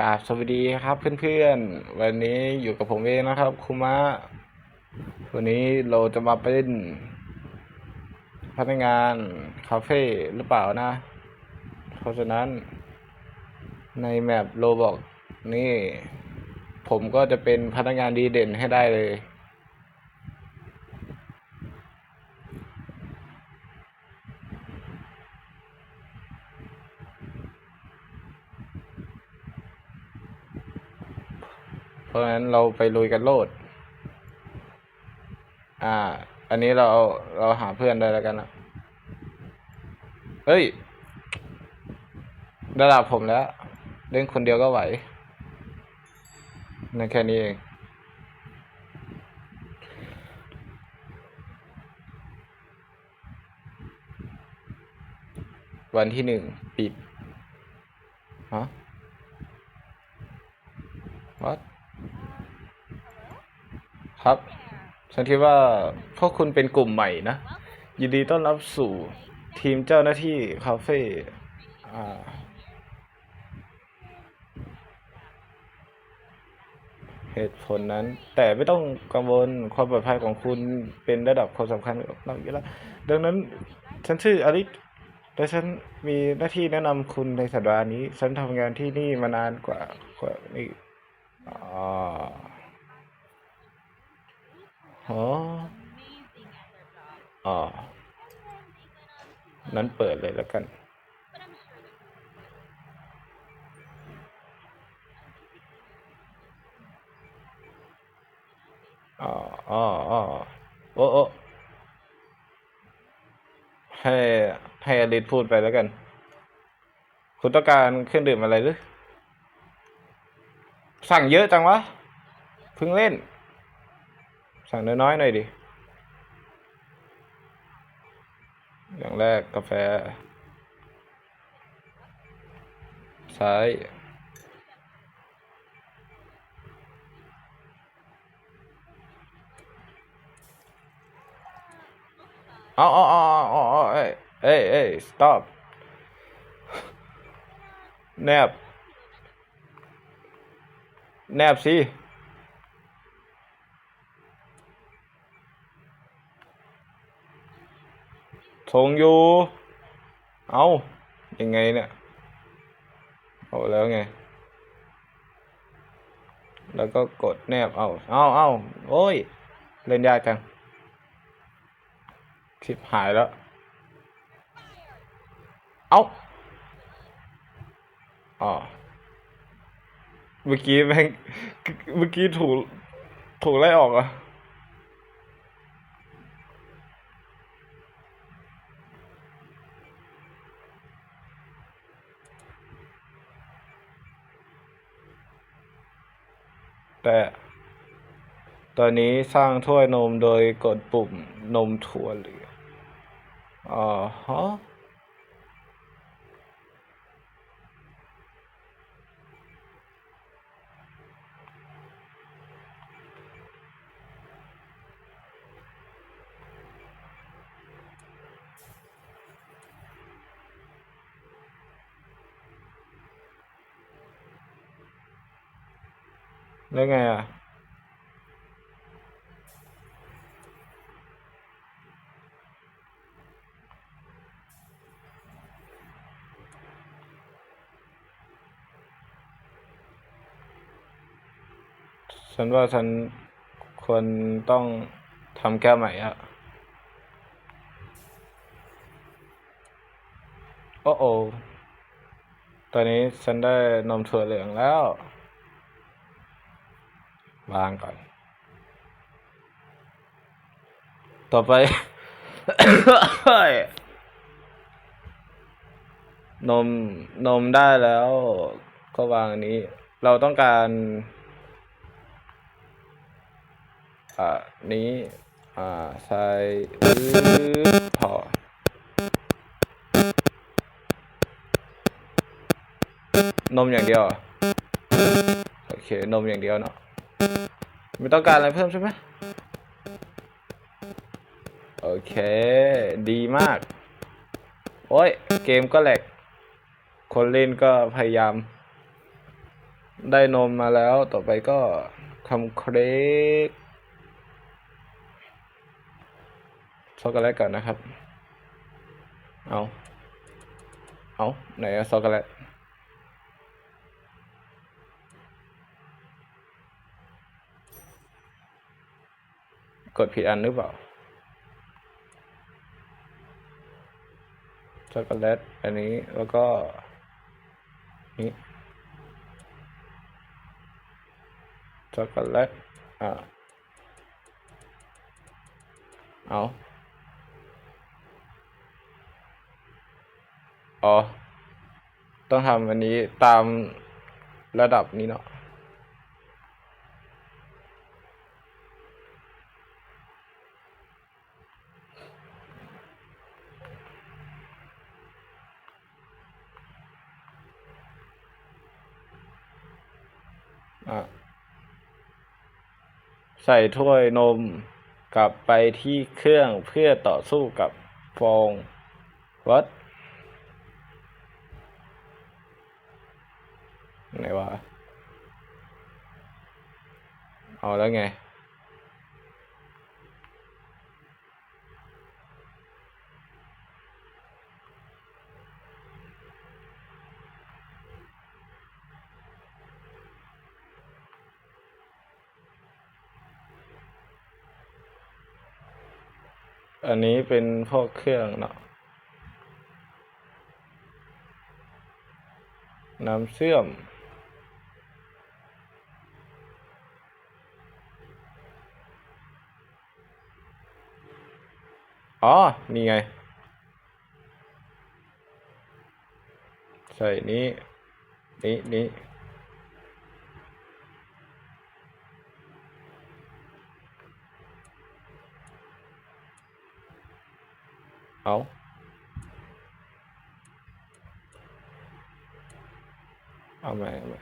กราบสวัสดีครับเพื่อนๆ วันนี้อยู่กับผมเองนะครับคุมะวันนี้เราจะมาเป็นพนักงานคาเฟ่หรือเปล่านะ เพราะฉะนั้น ในแมปโลบอกนี่ ผมก็จะเป็นพนักงานดีเด่นให้ได้เลย ราะฉะนั้นเราไปลุยกันโลด อ่า อันนี้เราเราหาเพื่อนได้แล้วกันนะเฮ้ย ระดับผมแล้ว เล่นคนเดียวก็ไหวนั่นแค่นี้เองวันที่หนึ่งปิด ฮะ what ครับ ฉันคิดว่าพวกคุณเป็นกลุ่มใหม่นะ ยินดีต้อนรับสู่ทีมเจ้าหน้าที่คาเฟ่เหตุผลนั้น แต่ไม่ต้องกังวลความปลอดภัยของคุณเป็นระดับความสำคัญกับเราอยู่แล้วดังนั้น ฉันชื่ออลิสและฉันมีหน้าที่แนะนำคุณในสัปดาห์นี้ ฉันทำงานที่นี่มานานกว่ากว่านี่อ๋อ อ๋ออ๋อ นั้นเปิดเลยแล้วกัน อ๋ออ๋ออ๋อโอ้โอ้ให้ให้อลิสพูดไปแล้วกัน คุณต้องการเครื่องดื่มอะไรหรือ สั่งเยอะจังวะ เพิ่งเล่น สั่งน้อยๆหน่อยดิ อย่างแรกกาแฟ ซ้ายอ๋ออ๋ออ๋ออ๋ออ๋อเอ้ยเอ้ยเอ้ย stop แนบ แนบสิ ทงอยู่ เอายังไงเนี่ย เอาแล้วไง แล้วก็กดแนบ เอาเอาเอาโอ้ย เล่นยากจังชิบหายแล้ว เอาอ๋อ เมื่อกี้แม่ง เมื่อกี้ถูก ถูกไล่ออกอะ แต่ตอนนี้สร้างถ้วยนมโดยกดปุ่มนมถั่วเหลืองอ๋อฮะ แล้วไงอะ ฉันว่าฉันควรต้องทำแก้วใหม่อะโอ้โอตอนนี้ฉันได้นมถั่วเหลืองแล้ว วางก่อน ต่อไป นมนมได้แล้วก็วางอันนี้ เราต้องการอ่านี้อ่าใส่อื้อพอนมอย่างเดียว โอเค นมอย่างเดียวเนาะ ไม่ต้องการอะไรเพิ่มใช่ไหมโอเค ดีมาก โอ้ย เกมก็แหลก คนเล่นก็พยายาม ได้นมมาแล้ว ต่อไปก็ทำเค้กช็อกโกแลตก่อนนะครับ เอา เอา ไหนอะช็อกโกแลต กดผิดอันหรือเปล่าช็อกโกแลตอันนี้แล้วก็ นี่ช็อกโกแลตอ่าเอาอ๋อ ต้องทำอันนี้ตามระดับนี้เนาะอะ ใส่ถ้วยนมกลับไปที่เครื่องเพื่อต่อสู้กับฟองวัดไหนวะเอาแล้วไง อันนี้เป็นพวกเครื่องเนาะน้ำเชื่อม อ๋อ นี่ไง ใส่นี้ นี้ นี้ เอาเอาใหม่เอาใหม่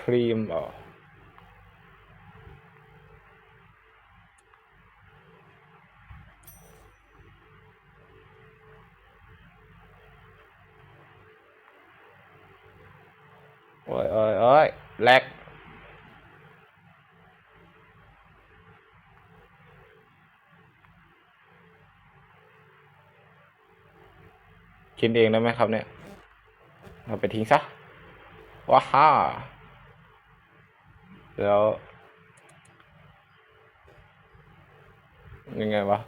ครีมอ๋อโอ้ยโอ้ยโอ้ยแล กินเองได้ไหมครับเนี่ย เอาไปทิ้งซะ ว้าฮ่า แล้ว ยังไงวะ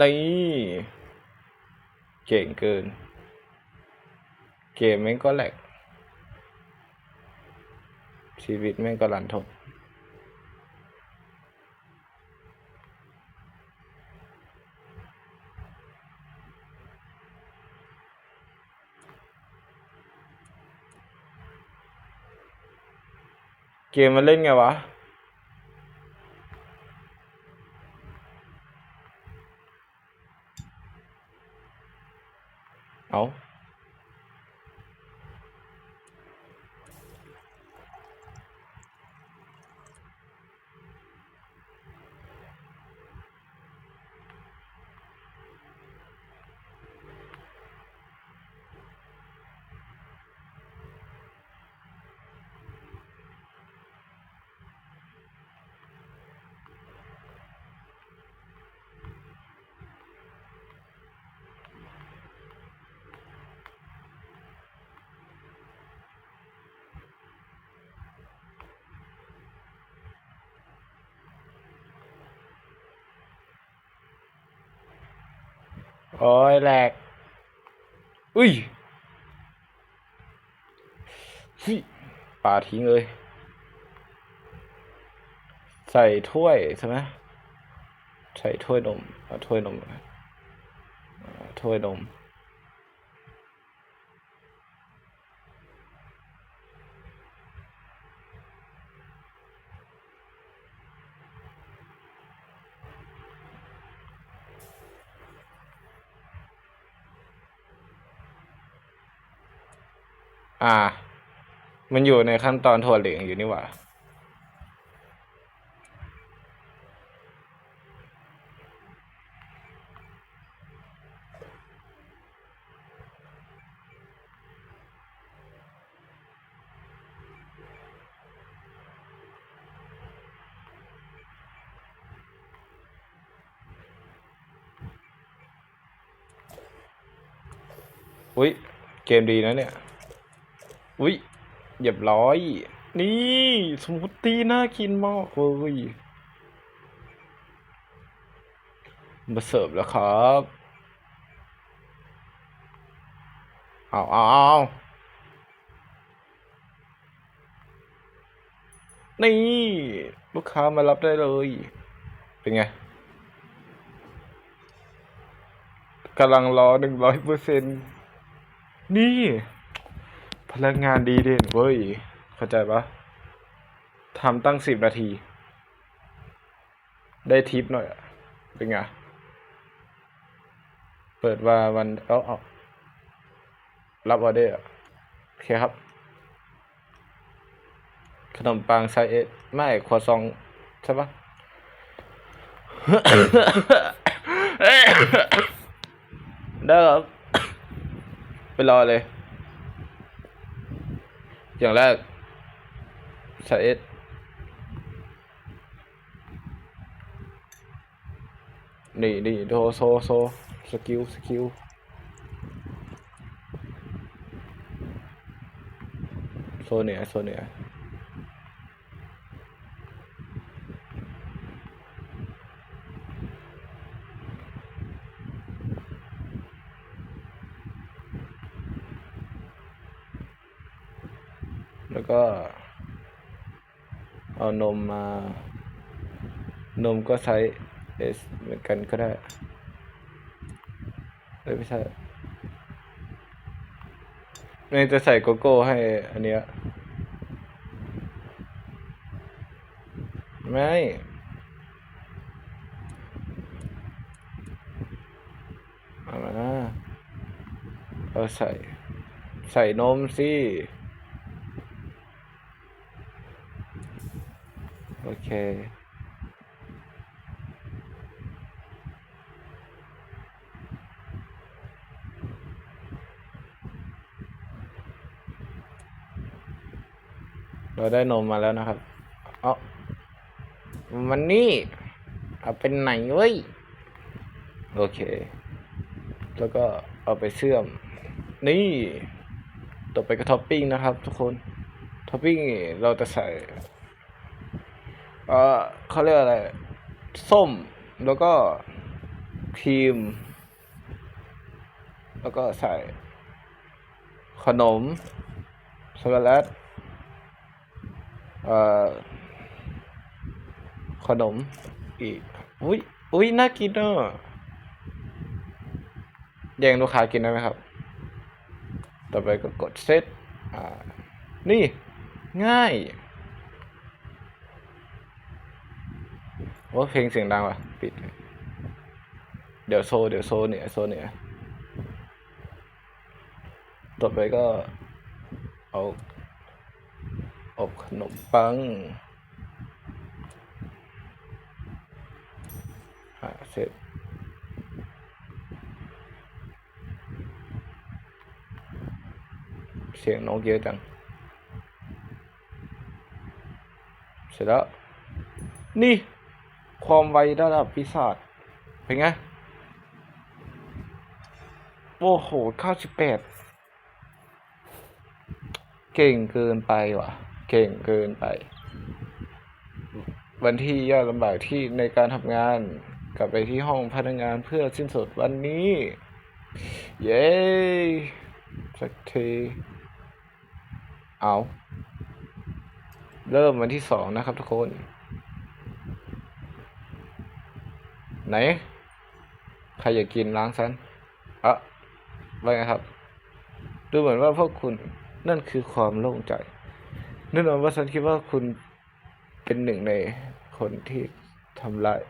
นี่เก่งเกิน เกมแม่งก็แหลกชีวิตแม่งก็รันทด เกมมันเล่นไงวะ เอา โอ้ยแหลก อุ้ยฮิป่าทิ้งเลย ใส่ถ้วยใช่ไหมใส่ถ้วยนมเอาถ้วยนมถ้วยนม มันอยู่ในขั้นตอนถั่วเหลืองอยู่นี่หว่า อุ้ยเกมดีนะเนี่ย อุ้ย เหยียบร้อย นี่สมูทตี้น่ากินมากเลยมาเสิร์ฟแล้วครับเอาเอาเอานี่ ลูกค้ามารับได้เลย เป็นไงกำลังรอหนึ่งร้อยเปอร์เซ็นนี่ พนักงานดีเด่นเว้ย เข้าใจปะทำตั้งสิบนาที ได้ทิปหน่อยอะเป็นไง เปิดว่าวันเอาเอารับออเดอร์โอเคครับ ขนมปังไซส์เอสไม่ครัวซอง ใช่ปะได้ครับ ไปรอเลย อย่างแรกใช้เอสนี่นี่โทโซโซสกิลสกิลโซเนียโซเนีย แล้วก็ เอานมมา นมก็ใช้เอสเหมือนกันก็ได้เอ้ยไม่ใช่ไม่จะใส่โกโก้ให้อันเนี้ยไม่เอามานะเอาใส่ ใส่นมสิ โอ เค เราได้นมมาแล้วนะครับ เอามันนี่เอาเป็นไหนเว้ย โอเค แล้วก็เอาไปเชื่อม นี่ต่อไปก็ท็อปปิ้งนะครับทุกคน ท็อปปิ้งเราจะใส่ เออเขาเรียกอะไร ส้ม แล้วก็ครีม แล้วก็ใส่ ขนมช็อกโกแลตเอ่อ ขนมอีก อุ้ยอุ้ยน่ากินเนอะแย่งลูกค้ากินได้ไหมครับ ต่อไปก็กดเซตอ่า นี่ ง่าย โอ้เพลงเสียงดังว่ะ ปิด เดี๋ยวโซ เดี๋ยวโซเนี่ยโซเนี่ยต่อไปก็ เอา อบขนมปังเสร็จเสียงนกเยอะจัง เสร็จแล้ว นี่ ความไวระดับปีศาจเป็นไง โอ้โหเก้าสิบแปดเก่งเกินไปว่ะ เก่งเกินไป วันที่ยากลำบากที่ในการทำงานกลับไปที่ห้องพนักงานเพื่อสิ้นสุดวันนี้ เย้สักที เอา เริ่มวันที่สองนะครับทุกคน ไหน ใครอยากกินล้างซันอะว่าไงครับ ดูเหมือนว่าพวกคุณนั่นคือความโล่งใจแน่นอนว่าฉันคิดว่าคุณเป็นหนึ่งในคนที่ทำลาย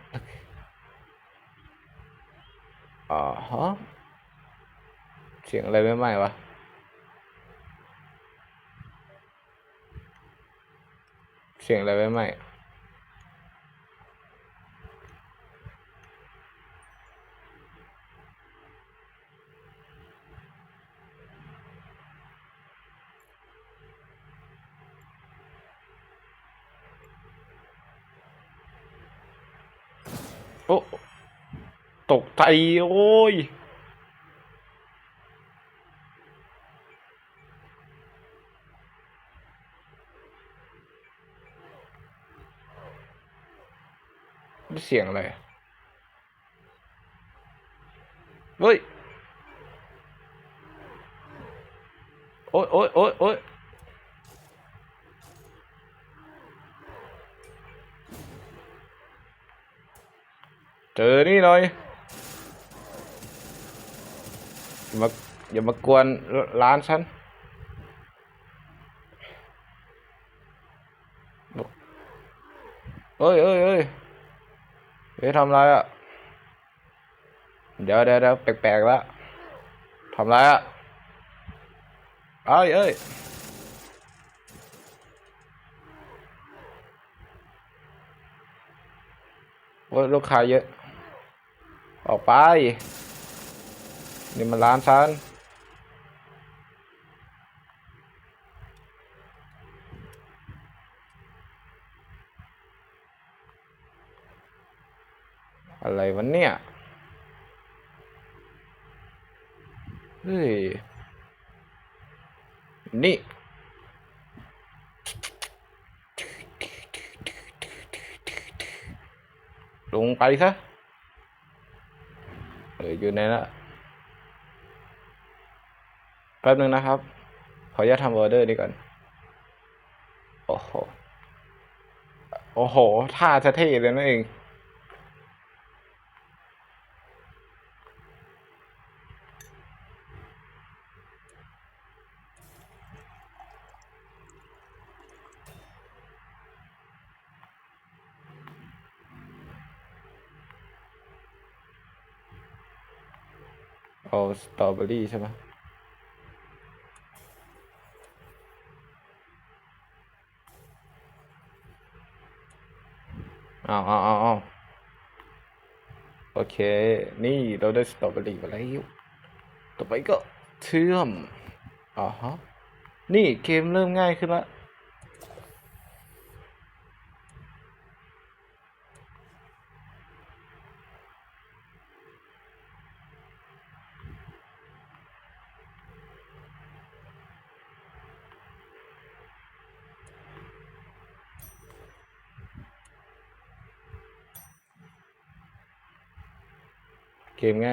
อ๋อฮะเสียงอะไรไม่ไหม้วะเสียงอะไรไม่ไหม้ ตกใจโอ้ยเสียงอะไร เฮ้ย โอ้ยโอ้ยโอ้ยโอ๊ยเจอนี่หน่อย มาอย่ามากวนร้านฉันเอ้ยเอ้ยเอ้ยเฮ้ยทำไรอะ เดี๋ยวเดี๋ยวเดี๋ยวแปลกๆแล้วทำไรอะ เอ้ยเอ้ยโอ้ยลูกค้าเยอะ ออกไป นี่มันร้านฉันอะไรวะเนี่ยเฮ้ยนี่ลงไปซะเอออยู่ในนั้นอะ แป๊บนึงนะครับ ขออนุญาตทำออเดอร์นี้ก่อน โอ้โห โอ้โห ท่าจะเท่เลยนั่นเอง เอาสตรอเบอรี่ใช่ไหมเอาเอาเอาเอาโอ เค นี่เราได้สตรอเบอรี่มาแล้ว ต่อไปก็เชื่อมอ๋อฮะ นี่เกมเริ่มง่ายขึ้นละ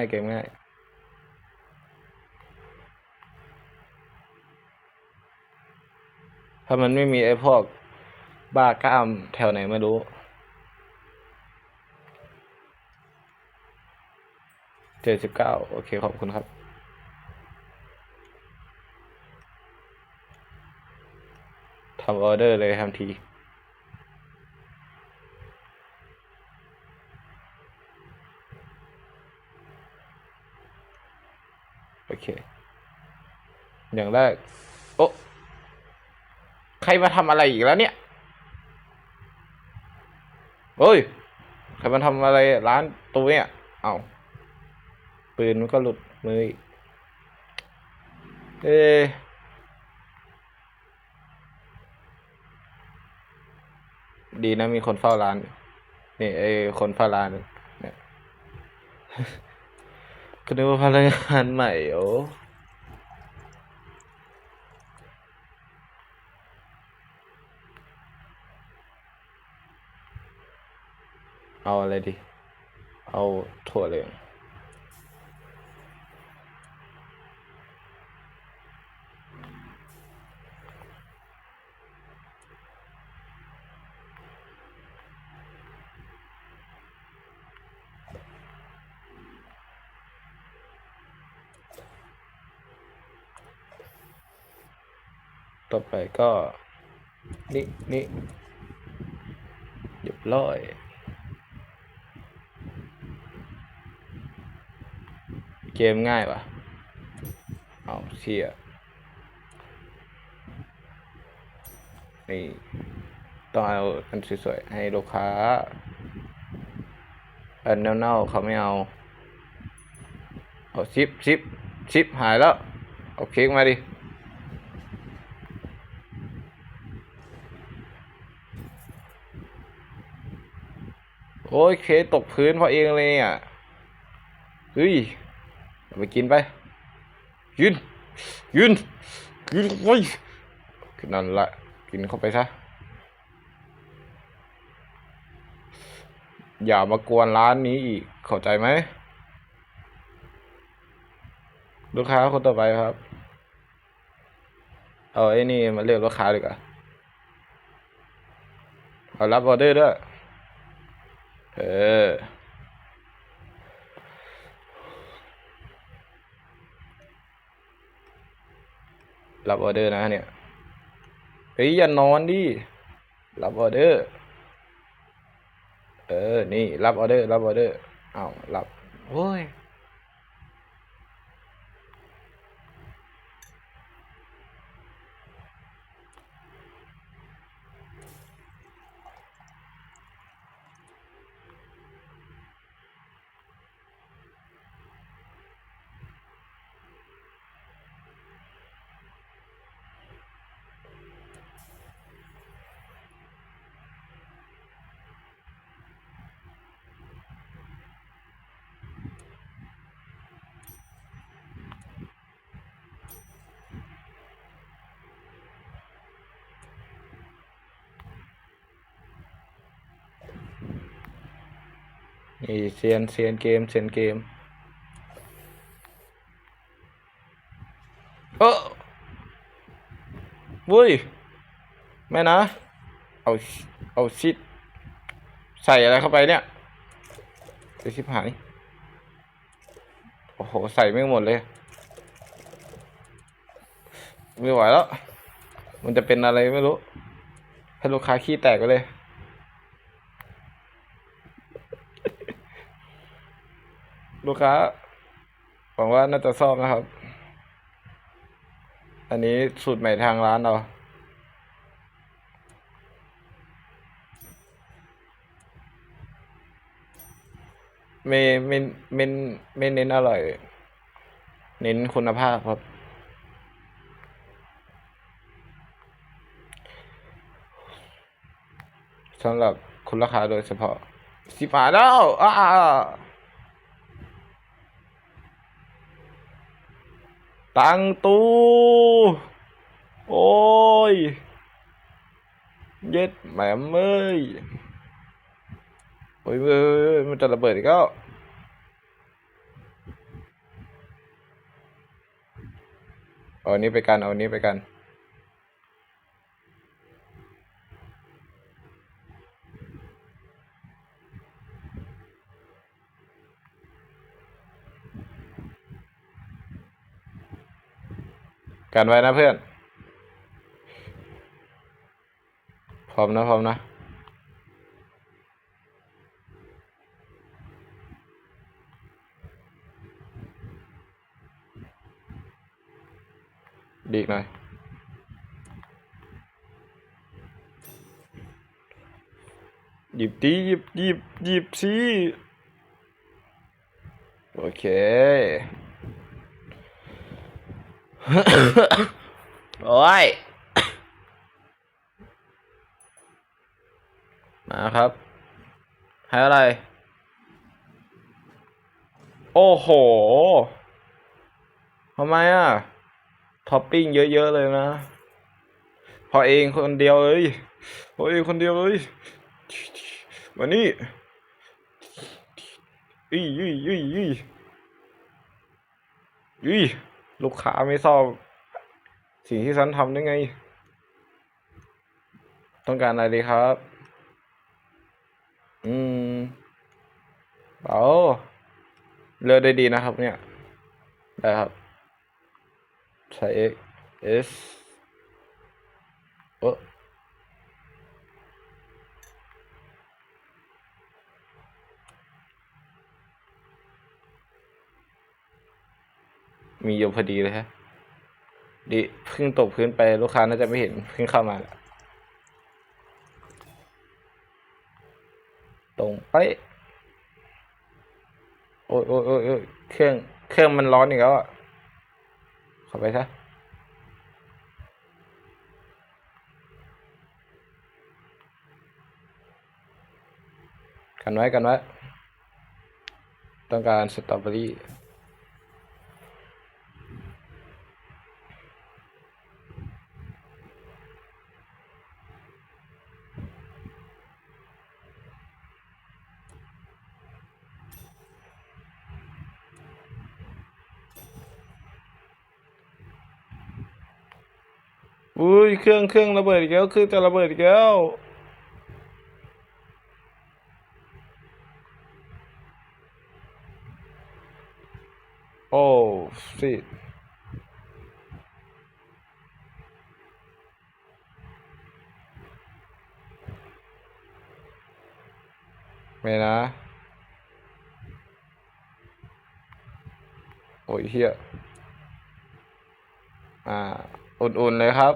ายเกมง่ายถ้ามันไม่มีไอ้พวกบ้ากล้ามแถวไหนไม่รู้ เจ็ดสิบเก้าโอเค ขอบคุณครับ ทำออเดอร์เลยทันที โอเค อย่างแรกโอ้ใครมาทำอะไรอีกแล้วเนี่ยเฮ้ยใครมาทำอะไรร้านตัวเนี่ย เอาปืนมันก็หลุดมือเอดีนะมีคนเฝ้าร้าน นี่ไอคนเฝ้าร้านเนี่ยก็นึกว่าพนักงานใหม่โอ้ เอาอะไรดี เอาถั่วเหลืองต่อไปก็ นี่นี่เรียบร้อย เกมง่ายปะเอาเชียนี่ต้องเอาอันสวยๆให้ลูกค้า อันเน่าๆเขาไม่เอา เอาชิปชิปชิปหายแล้ว เอาเค้กมาดิโอ้ยเคตกพื้นเพราะเองเลยอะเฮ้ย ไปกินไป ยืน ยืน ยืนไว้นั่นละ กินเข้าไปซะ อย่ามากวนร้านนี้อีก เข้าใจไหม ลูกค้าคนต่อไปครับ เอาไอ้นี่มาเรียกลูกค้าดีกว่า เอารับออเดอร์ด้วย เออ รับออเดอร์นะเนี่ยเฮ้ยอย่านอนดิรับออเดอร์ เออ นี่ รับออเดอร์ รับออเดอร์เอารับโอ้ย นี่เซียนเซียนเกมเซียนเกมเออเว้ยแม่นะ เอาเอาชิดใส่อะไรเข้าไปเนี่ยไปชิบหาย โอ้โห ใส่ไม่หมดเลย ไม่ไหวแล้ว มันจะเป็นอะไรไม่รู้ ให้ลูกค้าขี้แตกไปเลย ลูกค้าหวังว่าน่าจะชอบนะครับ อันนี้สูตรใหม่ทางร้านเรา ไม่ไม่ไม่ไม่เน้นอร่อย เน้นคุณภาพครับ สำหรับคุณราคาโดยเฉพาะสิบบาทแล้วอ่า ตังตู โอ้ย เย็ดแหมมเอ้ยโอ้ยเอ้ยมันจะระเบิดอีกแล้วเอาอันนี้ไปกัน เอาอันนี้ไปกัน กันไว้นะเพื่อน พร้อมนะพร้อมนะ ดีกหน่อย หยิบดีหยิบหยิบหยิบสิโอเค โอ้ย มาครับให้อะไร โอ้โหทำไมอะ ท็อปปิ้งเยอะ ๆ เลยนะ พอเองคนเดียวเลยพอเองคนเดียวเลยมานี่อีอีอีอีอี ลูกค้าไม่ชอบสิ่งที่ฉันทำได้ไง ต้องการอะไรดีครับ อืมเอาเลือกได้ดีนะครับเนี่ย ได้ครับ ใช้ S มีอยู่พอดีเลยฮะดีเพิ่งตกพื้นไปลูกค้าน่าจะไม่เห็นเพิ่งเข้ามาแหละตรงไปโอ้ยโอ้ยโอ้ยเครื่องเครื่องมันร้อนอีกแล้วอะข้าไปซะกันไว้กันไว้ต้องการสตรอเบอรี่ อุ้ยเครื่องเครื่องระเบิดอีกแล้วเครื่องจะระเบิดอีกแล้วโอ้สิไม่นะ โอ้ยเฮียอ่า อุ่นๆเลยครับ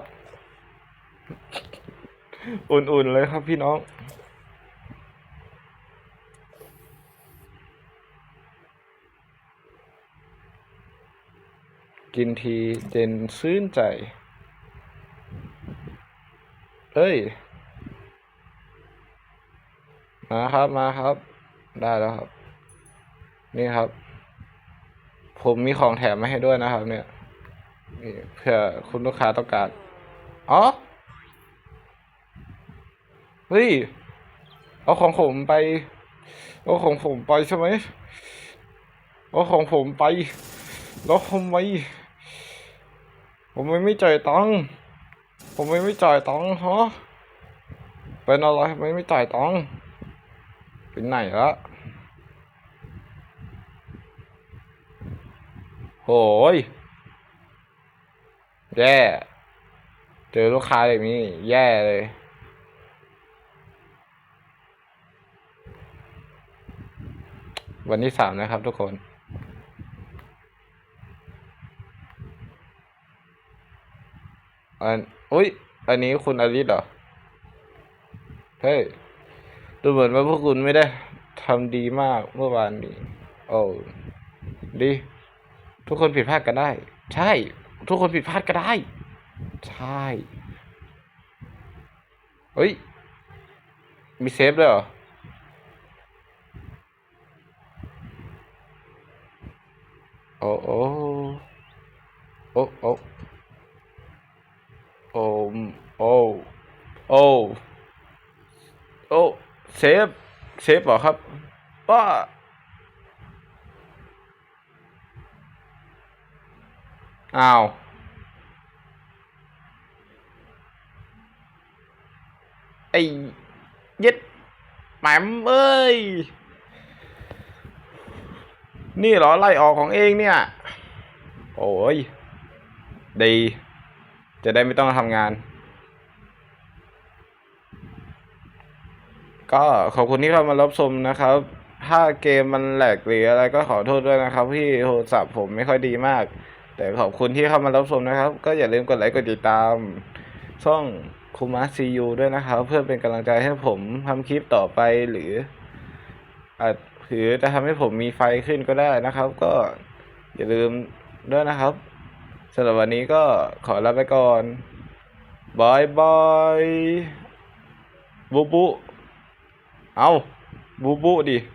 อุ่นๆเลยครับพี่น้อง กินทีเจนซื่นใจ เอ้ย มาครับมาครับ ได้แล้วครับ นี่ครับ ผมมีของแถมมาให้ด้วยนะครับ เนี่ยนี่เผื่อคุณลูกค้าต้องการ อ๋อ เฮ้ย เอาของผมไป เอาของผมไปใช่ไหมเอาของผมไป แล้วทำไมผมไม่ไม่จ่ายตังค์ ผมไม่ไม่จ่ายตังค์ฮะเป็นอะไรไม่ไม่จ่ายตังค์เป็นไหนละโหยแย่ เจอลูกค้าแบบนี้ แย่เลย วันที่สามนะครับทุกคนอันอุ้ย อันนี้คุณอลิสเหรอ เฮ้ย ดูเหมือนว่าพวกคุณไม่ได้ทำดีมากเมื่อวานนี้ โอ้ดี ทุกคนผิดพลาดกันได้ ใช่ ทุกคนผิดพลาดก็ได้ ใช่ เฮ้ย มีเซฟด้วยเหรอ โอ้โอ้โอ้โอ้โอ้โอ้โอ้โอ้เซ นี่เหรอไล่ออกของเองเนี่ย โอ้ย ดี จะได้ไม่ต้องทำงาน ก็ขอบคุณที่เข้ามารับชมนะครับ ถ้าเกมมันแหลกหรืออะไรก็ขอโทษด้วยนะครับ พี่โทรศัพท์ผมไม่ค่อยดีมาก แต่ขอบคุณที่เข้ามารับชมนะครับ ก็อย่าลืมกดไลค์กดติดตาม ช่องคูมาซียูด้วยนะครับ เพื่อเป็นกำลังใจให้ผมทำคลิปต่อไปหรืออ หรือจะทำให้ผมมีไฟขึ้นก็ได้นะครับ ก็อย่าลืมด้วยนะครับสำหรับวันนี้ก็ขอลาไปก่อนบายบายบุบุเอาบุบุดิ